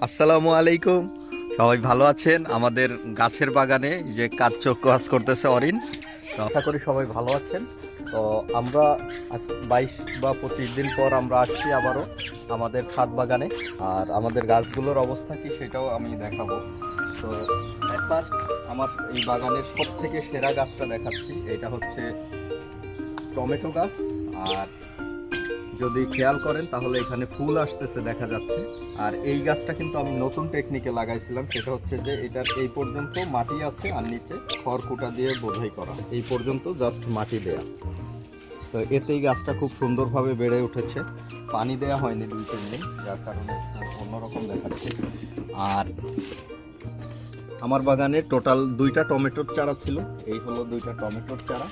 আসসালামু আলাইকুম। সবাই ভালো আছেন? আমাদের গাছের বাগানে যে কাজ কাজ করতেছে অরিন। আশা করি সবাই ভালো আছেন। তো আমরা বাইশ বা পঁচিশ দিন পর আমরা আসছি আবারও আমাদের ছাদ বাগানে। আর আমাদের গাছগুলোর অবস্থা কি সেটাও আমি দেখাবো। তো ফার্স্ট আমার এই বাগানের সব থেকে সেরা গাছটা দেখাচ্ছি। এটা হচ্ছে টমেটো গাছ আর যদি খেয়াল করেন, তাহলে এখানে ফুল আসতেছে, দেখা যাচ্ছে। আর এই গাছটা কিন্তু আমি নতুন টেকনিকে লাগাইছিলাম। সেটা হচ্ছে যে, এটার এই পর্যন্ত মাটি আছে আর নিচে খড়কুটা দিয়ে বোঝাই করা। এই পর্যন্ত জাস্ট মাটি দেয়া। তো এতেই গাছটা খুব সুন্দরভাবে বেড়ে উঠেছে। পানি দেয়া হয়নি দুই, তিন দিন, যার কারণে অন্যরকম দেখাচ্ছে। আর আমার বাগানে টোটাল দুইটা টমেটোর চারা ছিল। এই হলো দুইটা টমেটোর চারা।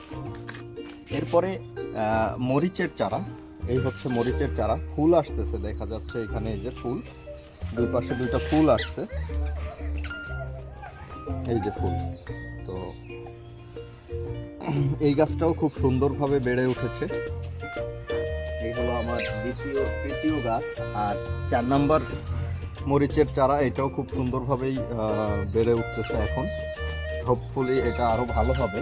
এরপরে মরিচের চারা। এই হচ্ছে মরিচের চারা। ফুল আসতেছে, দেখা যাচ্ছে এখানে এই যে ফুল। দুই পাশে দুইটা ফুল আসছে। এই যে ফুল। তো এই গাছটাও খুব সুন্দরভাবে বেড়ে উঠেছে। এই হলো আমার দ্বিতীয়, তৃতীয় গাছ। আর চার নাম্বার মরিচের চারা, এটাও খুব সুন্দরভাবেই বেড়ে উঠতেছে এখন। হোপফুলি এটা আরও ভালো হবে।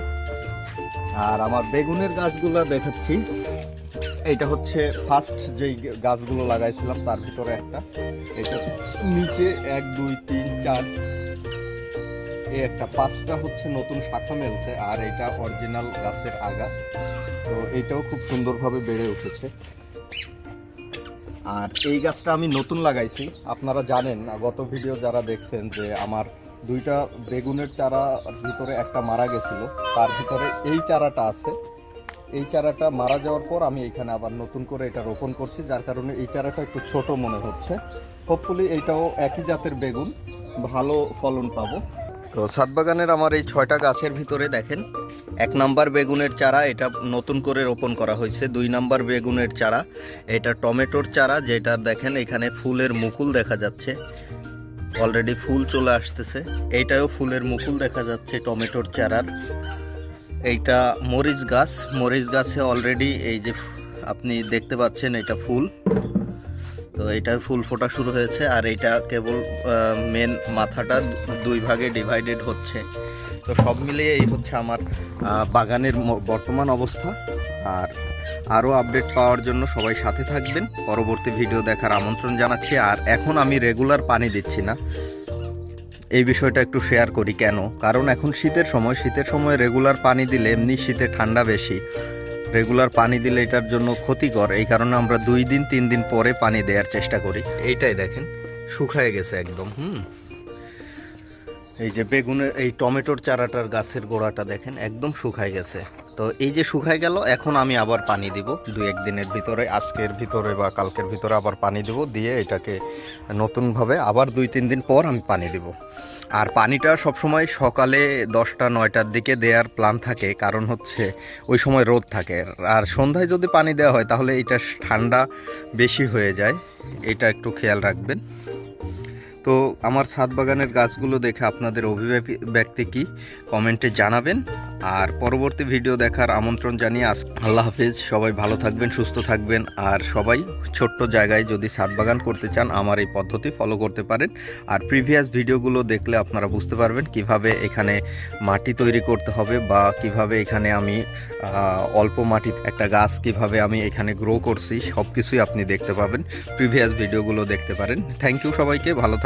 আর আমার বেগুনের গাছগুলো দেখাচ্ছি। এইটা হচ্ছে ফার্স্ট যেই গাছগুলো লাগাইছিলাম, তার ভিতরে একটা। এটা নিচে এক, দুই, তিন, চার, এই একটা। পাঁচটা হচ্ছে নতুন শাখা মেলছে, আর এটা অরিজিনাল গাছের আগা। তো এটাও খুব সুন্দরভাবে বেড়ে উঠেছে। আর এই গাছটা আমি নতুন লাগাইছি। আপনারা জানেন, গত ভিডিও যারা দেখছেন যে আমার দুইটা বেগুনের চারার ভিতরে একটা মারা গেছিল, তার ভিতরে এই চারাটা আছে। এই চারাটা মারা যাওয়ার পর আমি এখানে আবার নতুন করে এটা রোপণ করছি, যার কারণে এই চারাটা একটু ছোট মনে হচ্ছে। হোপফুলি এইটাও একই জাতের বেগুন, ভালো ফলন পাবো। তো ছাদ বাগানের আমার এই ছয়টা গাছের ভিতরে দেখেন, এক নাম্বার বেগুনের চারা এটা নতুন করে রোপণ করা হয়েছে, দুই নাম্বার বেগুনের চারা এটা টমেটোর চারা, যেটা দেখেন এখানে ফুলের মুকুল দেখা যাচ্ছে। অলরেডি ফুল চলে আসতেছে এইটাও ফুলের মুকুল দেখা যাচ্ছে টমেটোর চারার। এইটা মরিচ গাছ। মরিচ গাছে অলরেডি এই যে আপনি দেখতে পাচ্ছেন এটা ফুল। তো এটা ফুল ফোটা শুরু হয়েছে আর এটা কেবল মেন মাথাটা দুই ভাগে ডিভাইডেড হচ্ছে। তো সব মিলিয়ে এই হচ্ছে আমার বাগানের বর্তমান অবস্থা। আর আরও আপডেট পাওয়ার জন্য সবাই সাথে থাকবেন। পরবর্তী ভিডিও দেখার আমন্ত্রণ জানাচ্ছি। আর এখন আমি রেগুলার পানি দিচ্ছি না। এই বিষয়টা একটু শেয়ার করি কেন? কারণ এখন শীতের সময় শীতের সময় রেগুলার পানি দিলে এমনি শীতে ঠান্ডা বেশি। রেগুলার পানি দিলে এটার জন্য ক্ষতিকর, এই কারণে আমরা দুই দিন, তিন দিন পরে পানি দেওয়ার চেষ্টা করি। এইটাই দেখেন, শুকায় গেছে একদম, হুম। এই যে বেগুনের, এই টমেটোর চারাটার গাছের গোড়াটা দেখেন, একদম শুকায় গেছে। তো এই যে শুকায় গেল, এখন আমি আবার পানি দিব। দুই একদিনের ভিতরে, আজকের ভিতরে বা কালকের ভিতরে আবার পানি দেব, দিয়ে এটাকে নতুনভাবে আবার দুই তিন দিন পর আমি পানি দেব। আর পানিটা সবসময় সকালে দশটা, নয়টার দিকে দেওয়ার প্ল্যান থাকে, কারণ হচ্ছে ওই সময় রোদ থাকে। আর সন্ধ্যায় যদি পানি দেওয়া হয়, তাহলে এটা ঠান্ডা বেশি হয়ে যায়। এটা একটু খেয়াল রাখবেন। তো আমার ছাদ বাগানের গাছগুলো দেখে আপনাদের অভিব্যক্তি কি? কমেন্টে জানাবেন। আর পরবর্তী ভিডিও দেখার আমন্ত্রণ জানিয়ে আস আল্লাহ হাফিজ। সবাই ভালো থাকবেন, সুস্থ থাকবেন। আর সবাই ছোট্ট জায়গায় যদি ছাদ বাগান করতে চান, আমার এই পদ্ধতি ফলো করতে পারেন। আর প্রিভিয়াস ভিডিওগুলো দেখলে আপনারা বুঝতে পারবেন কীভাবে এখানে মাটি তৈরি করতে হবে বা কীভাবে এখানে আমি অল্প মাটির একটা গাছ কীভাবে আমি এখানে গ্রো করছি সব কিছুই আপনি দেখতে পাবেন। প্রিভিয়াস ভিডিওগুলো দেখতে পারেন। থ্যাংক ইউ সবাইকে, ভালো